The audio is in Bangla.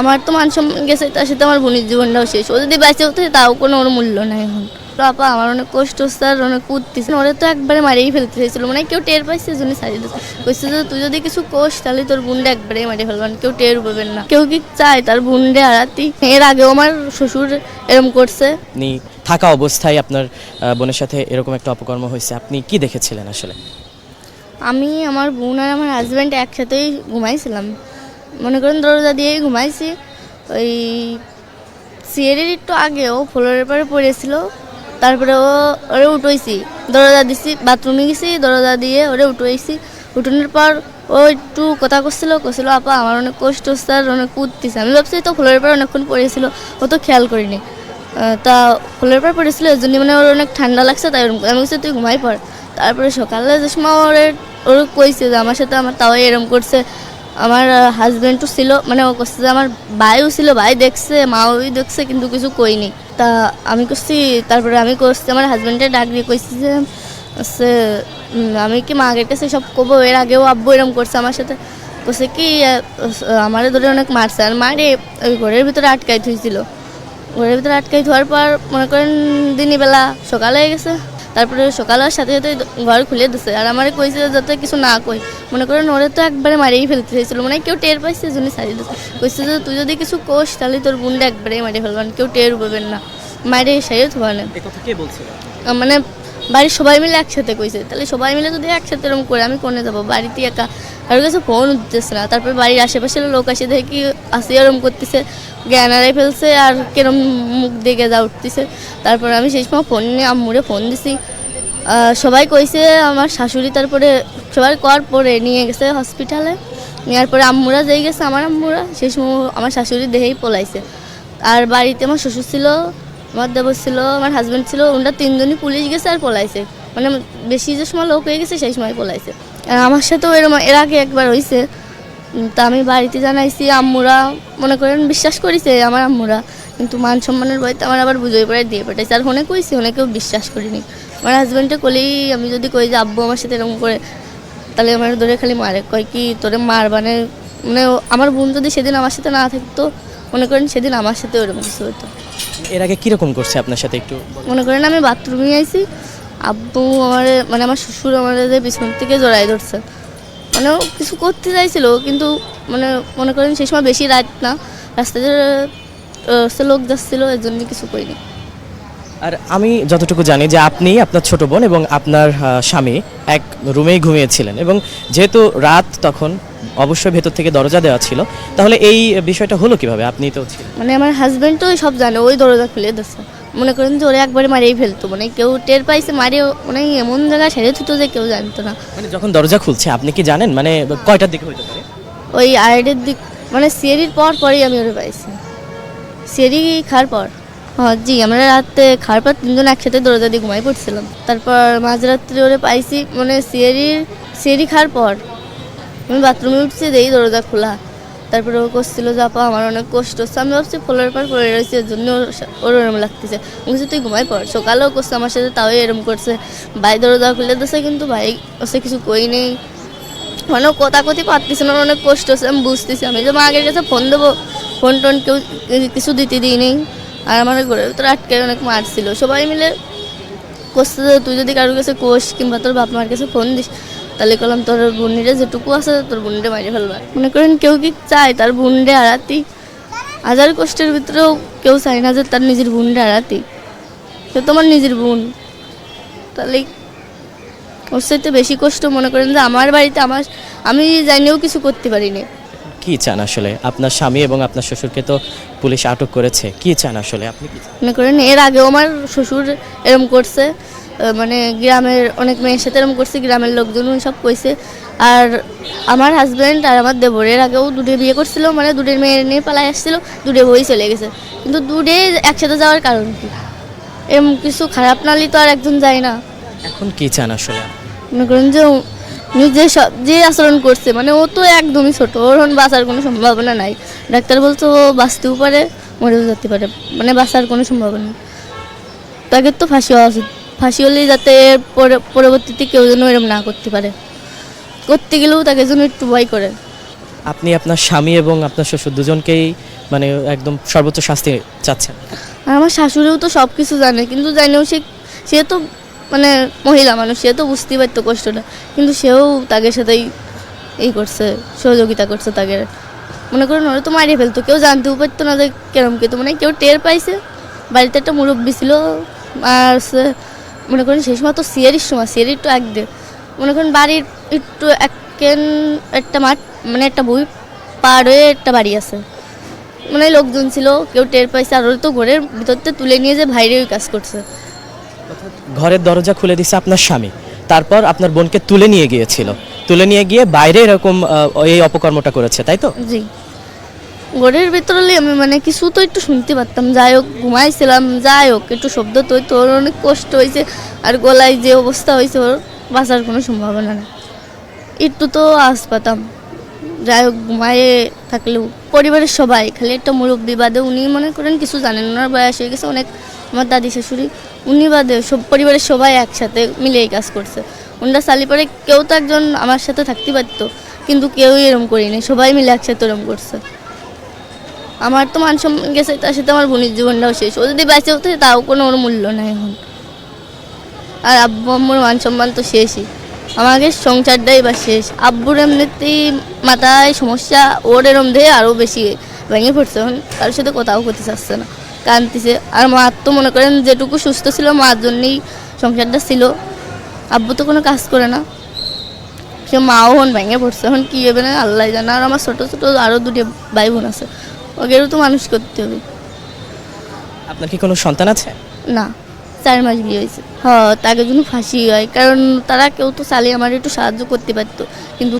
আমার তো মান সম্মান গেছে তার সাথে আমার বোনের জীবনটাও শেষ। ও যদি বেঁচে হতো তাও কোনো ওর মূল্য নাই এখন। আপা আমার অনেক কষ্ট আর অনেক কুদতেছে ওরা তো একবারে মারিয়েই ফেলতে চাইছিল। মানে কেউ টের পাইছে জন্য ছাড়িয়ে দিচ্ছে কইছে যে তুই যদি কিছু কোষ তাহলে তোর বোনটা একবারে মারিয়ে ফেলবেন কেউ টের পাবেন না। কেউ কি চায় তার বোনরে আড়াতি এর আগেও আমার শ্বশুর এরম করছে। আপনি থাকা অবস্থায় আপনার বোনের সাথে এরকম একটা অপকর্ম হয়েছে। আপনি কি দেখেছিলেন আসলে? আমি আমার বোন আর আমার হাজব্যান্ড একসাথেই ঘুমাইছিলাম। মনে করেন দরজা দিয়েই ঘুমাইছি। ওই সিয়ারের একটু আগেও ফ্লোরের পরে পড়েছিল। তারপরে ও ওরে উঠোইছি। দরজা দিছি, বাথরুমে গেছি, দরজা দিয়ে ওরে উঠোইছি। উঠোনের পর ও একটু কথা করছিল করছিল আপা, আমার অনেক কষ্ট আর অনেক কুদতেছে। আমি ভাবছি তো ফ্লোরের পর অনেকক্ষণ পড়েছিল, ও তো খেয়াল করিনি। তা ফ্লোরের পর পড়েছিল, এর জন্য মানে ওর অনেক ঠান্ডা লাগছে, তাই আমি বলছি, তুই ঘুমাই পড়। তারপরে সকালে যে সময় ওরে ওর কইছে যে, আমার সাথে আমার তাও এরম করছে। আমার হাজব্যান্ডও ছিল মানে ও করছে যে আমার ভাইও ছিল ভাই দেখছে মাও দেখছে কিন্তু কিছু কইনি। তা আমি করছি তারপরে আমি করছি আমার হাজব্যান্ডের ডাক দিয়ে কইছি যে উম, আমি কি মাগের কাছে সব কবো এর আগেও আব্বু এরম করছে আমার সাথে। করছে কি আমার ধরে অনেক মারছে। আর মারে ওই ঘরের ভিতরে আটকাই থুইছিল। ঘরের ভিতরে আটকাই ধোয়ার পর মনে করেন দিনই বেলা সকাল হয়ে গেছে। তারপরে সকালের সাথে সাথে ঘর খুলে দিছে। আর আমারে কইছে যাতে কিছু না কই মনে করো ওরে তো একবারে মারিয়ে ফেলতে চাইছিল। মানে কেউ টের পাইছে জন্য সারিয়ে দিছে। কইছে যে তুই যদি কিছু কোষ তাহলে তোর বোনটা একবারে মারিয়ে ফেলবেন কেউ টের পাবেন না। মারে সাইও তো এই কথা কে বলছিল মানে বাড়ির সবাই মিলে একসাথে কইছে। তাহলে সবাই মিলে যদি একসাথে এরকম করে আমি কোনে যাব? বাড়িতে একা। কারোর কাছে ফোন উঠতেছে না। তারপর বাড়ির আশেপাশের লোক আসে দেখি আসি এরম করতেছে। জ্ঞান হারাই ফেলছে আর কেরম মুখ দেখে যা উঠতেছে। তারপর আমি সেই সময় ফোন নিয়ে আম্মুরে ফোন দিছি। সবাই কইছে আমার শাশুড়ি তারপরে সবাই কর পরে নিয়ে গেছে হসপিটালে নেওয়ার পরে আম্মুরা যেই গেছে, আমার আম্মুরা, সেই সময় আমার শাশুড়ি দেহেই পলাইছে। আর বাড়িতে আমার শ্বশুর ছিল, আমার দেবর ছিল, আমার হাজব্যান্ড ছিল, ওনারা তিনজনই পুলিশ গেছে আর পলাইছে। মানে বেশি যে সময় লোক হয়ে গেছে, সেই সময় পলাইছে। আমার সাথেও এরকম এর আগে একবার হয়েছে তা আমি বাড়িতে জানাইছি আম্মুরা মনে করেন বিশ্বাস করেছে আমার আম্মুরা কিন্তু মান সম্মানের বইতে আমার আবার বুঝোই পড়ে দিয়ে পাঠাইছে। আর ফোনে কইছি অনেকেও বিশ্বাস করিনি। আমার হাজব্যান্ডে কলেই আমি যদি কই যে আব্বু আমার সাথে এরকম করে তাহলে আমার ধরে খালি মারে। কয় কি তোরে মার মানে মানে আমার বোন যদি সেদিন আমার সাথে না থাকতো মনে করেন সেদিন আমার সাথে ওরকম কিছু হতো এর আগে কীরকম করছে আপনার সাথে একটু মনে করেন আমি বাথরুমে আইছি আব্বু আমার মানে আমার শ্বশুর আমার পিছন থেকে জড়াই ধরছে। মানে কিছু করতে চাইছিল কিন্তু মানে মনে করেন সেই সময় বেশি রাত না। রাস্তাতে লোক যাচ্ছিল এর জন্য কিছু করিনি। আর আমি যতটুকু জানি যে আপনি আপনার ছোট বোন এবং আপনার স্বামী এক রুমেই ঘুমিয়েছিলেন এবং যেহেতু রাত তখন অবশ্যই ভেতর থেকে দরজা দেওয়া ছিল তাহলে এই বিষয়টা হলো কীভাবে? আপনি তো মানে আমার হাজব্যান্ড তো সব জানে ওই দরজা খুলে দিচ্ছে মনে করেন যে ওরা একবারে মারিয়ে ফেলতো মানে কেউ টের পাইছে মারিয়ে মানে এমন জায়গায় ছেড়ে থুতো যে কেউ জানতো না। মানে যখন দরজা খুলছে আপনি কি জানেন? মানে কয়টার দিকে হইতে পারে? ওই আড়াইটের দিক মানে সিয়ারির পর পরেই আমি ওরা পাইছি। সিয়ারি খাওয়ার পর। হ্যাঁ জি আমরা রাতে খাওয়ার পর তিনজন একসাথে দরজা দিয়ে ঘুমাই পড়ছিলাম। তারপর মাঝরাত্রে ওরে পাইছি মানে সিয়ারির সিয়ারি খাওয়ার পর। আমি বাথরুমে উঠছি দেই দরজা খোলা। তারপরে ও করছিল যে, আপা, আমার অনেক কষ্ট হচ্ছে। আমি ভাবছি ফোলার পর পড়ে রয়েছে এর জন্য ওর ওরম লাগতেছে। আমি বলছি, তুই ঘুমাই পড়। সকালেও করছে, আমার সাথে তাও এরম করছে। ভাই দরজা খুলে দিচ্ছে কিন্তু ভাই ওসে কিছু কই নেই। মানে কথা কথি পারতেছে না অনেক কষ্ট হচ্ছে, আমি বুঝতেছি। আমি যে, মা, আগের কাছে ফোন দেবো ফোন টোন কেউ কিছু দিতে দিই নেই আর আমার ঘরের ভিতরে আটকে অনেক মারছিল। সবাই মিলে করছে তুই যদি কারোর কাছে কোষ কিংবা তোর বাপ মার কাছে ফোন দিস তাহলে করলাম তোর বোনিরে যেটুকু আছে তোর বোনিরে মারিয়ে ফেলবা। মনে করেন কেউ কি চায় তার বোনরে হারাতি হাজার কষ্টের ভিতরেও কেউ চায় না যে তার নিজের বোনরে হারাতি সে তোমার নিজের বোন। তাহলে ওর সাথে বেশি কষ্ট মনে করেন যে আমার বাড়িতে আমার আমি জানিও কিছু করতে পারিনি। কি চান আসলে? আপনার স্বামী এবং আপনার শ্বশুরকে তো পুলিশ আটক করেছে। কি চান আসলে? আপনি কি মনে করেন এর আগেও আমার শ্বশুর এরম করছে। মানে গ্রামের অনেক মেয়ের সাথে এরম করছে গ্রামের লোকজন সব কইছে। আর আমার হাজব্যান্ড আর আমার দেবরের আগেও দুটো বিয়ে করছিল মানে দুটোর মেয়ে নিয়ে পালাই আসছিল দুটো বই চলে গেছে। কিন্তু দুটো একসাথে যাওয়ার কারণ কি? এরম কিছু খারাপ নালি তো আর একজন যায় না। এখন কি চান আসলে? মনে করেন যে নিজে সব যে আচরণ করছে মানে ও তো একদমই ছোট ওর বাঁচার কোনো সম্ভাবনা নাই। ডাক্তার বলছে ও বাঁচতেও পারে মরেও যেতে পারে মানে বাঁচার কোনো সম্ভাবনা তাকে তো ফাঁসি হওয়া উচিত। ফাঁসি হলেই যাতে পরবর্তীতে কেউ যেন এরম না করতে পারে। করতে গেলেও তাকে যেন একটু ভয় করে। আপনি আপনার স্বামী এবং আপনার শ্বশুর দুজনকেই মানে একদম সর্বোচ্চ শাস্তি চাচ্ছেন? আর আমার শাশুড়িও তো সব কিছু জানে কিন্তু জানেও সে সে তো মানে মহিলা মানুষ সে তো বুঝতেই পারতো কষ্টটা। কিন্তু সেও তাদের সাথেই এই করছে সহযোগিতা করছে তাদের। মনে করেন ওরা তো মারিয়ে ফেলতো। কেউ জানতেও পারতো না যে কেরম কিন্তু মানে কেউ টের পাইছে। বাড়িতে একটা মুরব্বী ছিল আর মনে করেন সেই সময় তো সিয়ারির সময় সিয়ারি একটু এক দে মনে করেন বাড়ির একটু একেন একটা মাঠ মানে একটা বই পার হয়ে একটা বাড়ি আছে। মানে লোকজন ছিল কেউ টের পাইছে আর তো ঘরের ভিতরতে তুলে নিয়ে যে বাইরে ওই কাজ করছে। ঘরের দরজা খুলে দিছে আপনার স্বামী। তারপর আপনার বোনকে তুলে নিয়ে গিয়েছিল। তুলে নিয়ে গিয়ে বাইরে এরকম এই অপকর্মটা করেছে তাই তো? জি। ঘরের ভিতরে আমি মানে কিছু তো একটু শুনতে পারতাম। যাই হোক, ঘুমাইছিলাম, যাই হোক, একটু শব্দ তো ওর অনেক কষ্ট হয়েছে আর গলায় যে অবস্থা হয়েছে ওর বাঁচার কোনো সম্ভাবনা নেই। একটু তো আস পাতাম। যাই হোক, ঘুমায়ে থাকলেও, পরিবারের সবাই, খালি একটা মুরব্বী বাদে, উনি মনে করেন কিছু জানেন ওনার বয়স হয়ে গেছে, অনেক, আমার দাদি শাশুড়ি উনি বাদে সব পরিবারের সবাই একসাথে মিলে এই কাজ করছে। ওনারা সালি পরে, কেউ তো একজন আমার সাথে থাকতে পারতো, কিন্তু কেউই এরম করিনি, সবাই মিলে একসাথে এরম করছে। আমার তো মান সম্মান গেছে, তার সাথে আমার বোনের জীবনটাও শেষ। ও যদি বেঁচে হতো, তাও কোনো ওর মূল্য নাই এখন। আর আব্বু আম্মুর মান সম্মান তো শেষই। আমাকে সংসারটাই বা শেষ। আব্বুর এমনিতেই মাথায় সমস্যা, ওর এরম দিয়ে আরও বেশি ভেঙে পড়ছে এখন। কারোর সাথে কোথাও করতে চাচ্ছে না, কাঁদতেছে। আর মার তো মনে করেন যেটুকু সুস্থ ছিল, মার জন্যই সংসারটা ছিল। আব্বু তো কোনো কাজ করে না। সে মাও হন ভেঙে পড়ছে। এখন কী হবে না, আল্লাহ জানা। আর আমার ছোটো ছোটো আরও দুটি ভাই বোন আছে। ওদেরও তো মানুষ করতে হবে। আপনার কি কোনো সন্তান আছে? না চার মাস বিয়ে হয়েছে। হ্যাঁ তাকে জন্য ফাঁসি হয়। কারণ তারা কেউ তো চালিয়ে আমার একটু সাহায্য করতে পারতো। কিন্তু